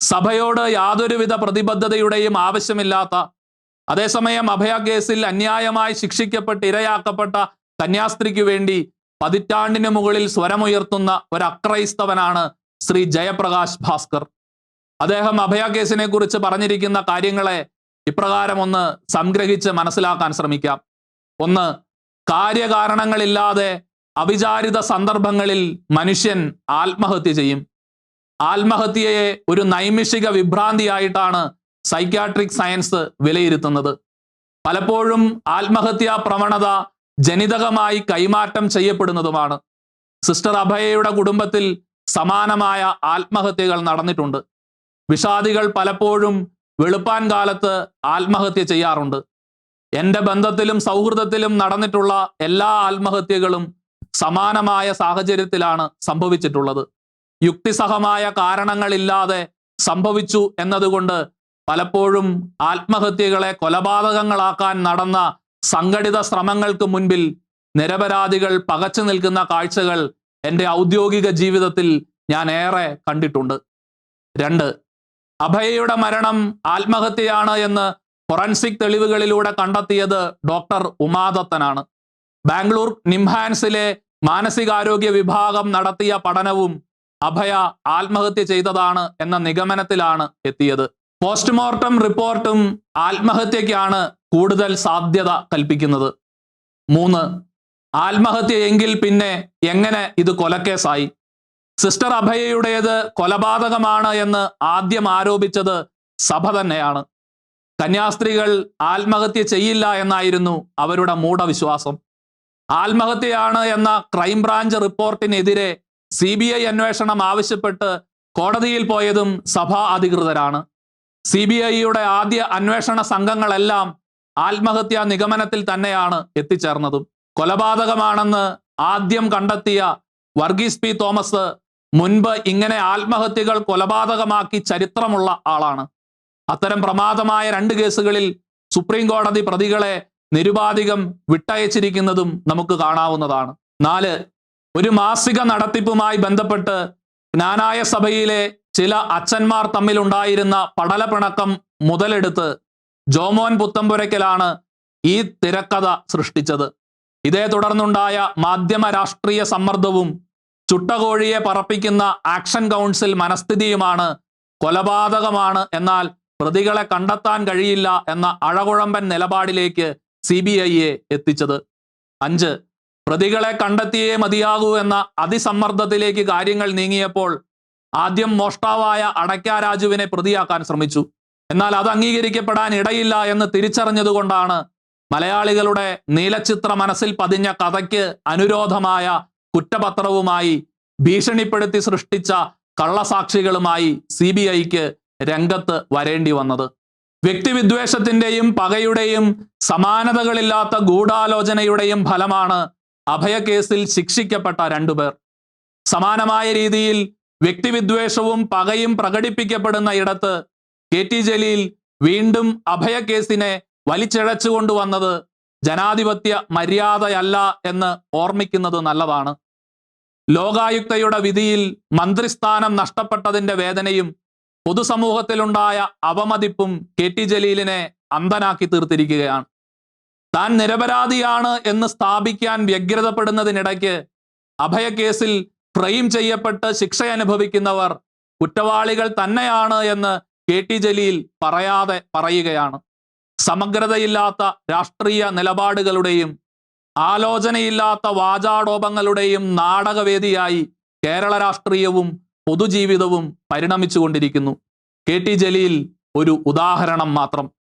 സഭയോട് യാതൊരുവിധ പ്രതിബദ്ധതയുടെയും ആവശ്യമില്ലാത്ത അതേസമയം അഭയ കേസിൽ അന്യായമായി ശിക്ഷിക്കപ്പെട്ട് ഇരയാക്കപ്പെട്ട കന്യാസ്ത്രീക്ക് വേണ്ടി പതിറ്റാണ്ടിന് മുകളിൽ സ്വരമുയർത്തുന്ന ഒരു അക്രൈസ്തവനാണ് ശ്രീ ജയപ്രകാശ് ഭാസ്കർ. അദ്ദേഹം അഭയ കേസിനെ കുറിച്ച് പറഞ്ഞിരിക്കുന്ന കാര്യങ്ങളെ ഇപ്രകാരം ഒന്ന് സംഗ്രഹിച്ച് മനസ്സിലാക്കാൻ ശ്രമിക്കാം. ഒന്ന് കാര്യകാരണങ്ങളില്ലാതെ അവിചാരിത സന്ദർഭങ്ങളിൽ മനുഷ്യൻ ആത്മഹത്യ ചെയ്യും. ആത്മഹത്യയെ ഒരു നൈമിഷിക വിഭ്രാന്തിയായിട്ടാണ് സൈക്യാട്രിക് സയൻസ് വിലയിരുത്തുന്നത്. പലപ്പോഴും ആത്മഹത്യാ പ്രവണത ജനിതകമായി കൈമാറ്റം ചെയ്യപ്പെടുന്നതുമാണ്. സിസ്റ്റർ അഭയയുടെ കുടുംബത്തിൽ സമാനമായ ആത്മഹത്യകൾ നടന്നിട്ടുണ്ട്. വിഷാദികൾ പലപ്പോഴും വെളുപ്പാൻ കാലത്ത് ആത്മഹത്യ ചെയ്യാറുണ്ട്. എന്റെ ബന്ധത്തിലും സൗഹൃദത്തിലും നടന്നിട്ടുള്ള എല്ലാ ആത്മഹത്യകളും സമാനമായ സാഹചര്യത്തിലാണ് സംഭവിച്ചിട്ടുള്ളത്. യുക്തിസഹമായ കാരണങ്ങളില്ലാതെ സംഭവിച്ചു എന്നതുകൊണ്ട് പലപ്പോഴും ആത്മഹത്യകളെ കൊലപാതകങ്ങളാക്കാൻ നടന്ന സംഘടിത ശ്രമങ്ങൾക്ക് മുൻപിൽ നിരപരാധികൾ പകച്ചു നിൽക്കുന്ന കാഴ്ചകൾ എന്റെ ഔദ്യോഗിക ജീവിതത്തിൽ ഞാൻ ഏറെ കണ്ടിട്ടുണ്ട്. രണ്ട് അഭയയുടെ മരണം ആത്മഹത്യയാണ് എന്ന് ഫൊറൻസിക് തെളിവുകളിലൂടെ കണ്ടെത്തിയത് ഡോക്ടർ ഉമാദത്തനാണ്. ബാംഗ്ലൂർ നിംഹാൻസിലെ മാനസികാരോഗ്യ വിഭാഗം നടത്തിയ പഠനവും അഭയ ആത്മഹത്യ ചെയ്തതാണ് എന്ന നിഗമനത്തിലാണ് എത്തിയത്. പോസ്റ്റ്മോർട്ടം റിപ്പോർട്ടും ആത്മഹത്യക്കാണ് കൂടുതൽ സാധ്യത കൽപ്പിക്കുന്നത്. മൂന്ന് ആത്മഹത്യ എങ്കിൽ പിന്നെ എങ്ങനെ ഇത് കൊലക്കേസായി? സിസ്റ്റർ അഭയയുടേത് കൊലപാതകമാണ് എന്ന് ആദ്യം ആരോപിച്ചത് സഭ തന്നെയാണ്. കന്യാസ്ത്രീകൾ ആത്മഹത്യ ചെയ്യില്ല എന്നായിരുന്നു അവരുടെ മൂഢവിശ്വാസം. ആത്മഹത്യയാണ് എന്ന ക്രൈംബ്രാഞ്ച് റിപ്പോർട്ടിനെതിരെ സി ബി ഐ അന്വേഷണം ആവശ്യപ്പെട്ട് കോടതിയിൽ പോയതും സഭാ അധികൃതരാണ്. സി ബി ഐയുടെ ആദ്യ അന്വേഷണ സംഘങ്ങളെല്ലാം ആത്മഹത്യാ നിഗമനത്തിൽ തന്നെയാണ് എത്തിച്ചേർന്നതും. കൊലപാതകമാണെന്ന് ആദ്യം കണ്ടെത്തിയ വർഗീസ് പി തോമസ് മുൻപ് ഇങ്ങനെ ആത്മഹത്യകൾ കൊലപാതകമാക്കി ചരിത്രമുള്ള ആളാണ്. അത്തരം പ്രമാദമായ രണ്ട് കേസുകളിൽ സുപ്രീം കോടതി പ്രതികളെ നിരുപാധികം വിട്ടയച്ചിരിക്കുന്നതും നമുക്ക് കാണാവുന്നതാണ്. നാല് ഒരു മാസിക നടത്തിപ്പുമായി ബന്ധപ്പെട്ട് ജ്ഞാനായ സഭയിലെ ചില അച്ഛന്മാർ തമ്മിലുണ്ടായിരുന്ന പടലപിണക്കം മുതലെടുത്ത് ജോമോൻ പുത്തമ്പുരയ്ക്കലാണ് ഈ തിരക്കഥ സൃഷ്ടിച്ചത്. ഇതേ തുടർന്നുണ്ടായ മാധ്യമ രാഷ്ട്രീയ സമ്മർദ്ദവും ചുട്ടകോഴിയെ പറപ്പിക്കുന്ന ആക്ഷൻ കൗൺസിൽ മനസ്ഥിതിയുമാണ് കൊലപാതകമാണ് എന്നാൽ പ്രതികളെ കണ്ടെത്താൻ കഴിയില്ല എന്ന അഴകുഴമ്പൻ നിലപാടിലേക്ക് സി ബി ഐയെ എത്തിച്ചത്. അഞ്ച് പ്രതികളെ കണ്ടെത്തിയേ മതിയാകൂ എന്ന അതിസമ്മർദ്ദത്തിലേക്ക് കാര്യങ്ങൾ നീങ്ങിയപ്പോൾ ആദ്യം മോഷ്ടാവായ അടയ്ക്ക രാജുവിനെ പ്രതിയാക്കാൻ ശ്രമിച്ചു. എന്നാൽ അത് അംഗീകരിക്കപ്പെടാൻ ഇടയില്ല എന്ന് തിരിച്ചറിഞ്ഞതുകൊണ്ടാണ് മലയാളികളുടെ നീലചിത്ര മനസ്സിൽ പതിഞ്ഞ കഥയ്ക്ക് അനുരോധമായ കുറ്റപത്രവുമായി ഭീഷണിപ്പെടുത്തി സൃഷ്ടിച്ച കള്ളസാക്ഷികളുമായി സി ബി ഐക്ക് രംഗത്ത് വരേണ്ടി വന്നത്. വ്യക്തിവിദ്വേഷത്തിന്റെയും പകയുടെയും സമാനതകളില്ലാത്ത ഗൂഢാലോചനയുടെയും ഫലമാണ് അഭയക്കേസിൽ ശിക്ഷിക്കപ്പെട്ട രണ്ടുപേർ സമാനമായ രീതിയിൽ വ്യക്തിവിദ്വേഷവും പകയും പ്രകടിപ്പിക്കപ്പെടുന്ന ഇടത്ത് കെ ടി ജലീൽ വീണ്ടും അഭയക്കേസിനെ വലിച്ചിഴച്ചുകൊണ്ടുവന്നത് ജനാധിപത്യ മര്യാദയല്ല എന്ന് ഓർമ്മിക്കുന്നത് നല്ലതാണ്. ലോകായുക്തയുടെ വിധിയിൽ മന്ത്രിസ്ഥാനം നഷ്ടപ്പെട്ടതിന്റെ വേദനയും പൊതുസമൂഹത്തിലുണ്ടായ അവമതിപ്പും കെ ടി ജലീലിനെ അന്ധനാക്കി തീർത്തിരിക്കുകയാണ്. താൻ നിരപരാധിയാണ് എന്ന് സ്ഥാപിക്കാൻ വ്യഗ്രതപ്പെടുന്നതിനിടയ്ക്ക് അഭയക്കേസിൽ ഫ്രെയിം ചെയ്യപ്പെട്ട് ശിക്ഷ അനുഭവിക്കുന്നവർ കുറ്റവാളികൾ തന്നെയാണ് എന്ന് കെ ടി ജലീൽ പറയാതെ പറയുകയാണ്. സമഗ്രതയില്ലാത്ത രാഷ്ട്രീയ നിലപാടുകളുടെയും ആലോചനയില്ലാത്ത വാചാടോപങ്ങളുടെയും നാടകവേദിയായി കേരള രാഷ്ട്രീയവും പൊതുജീവിതവും പരിണമിച്ചുകൊണ്ടിരിക്കുന്നു. കെ ടി ജലീൽ ഒരു ഉദാഹരണം മാത്രം.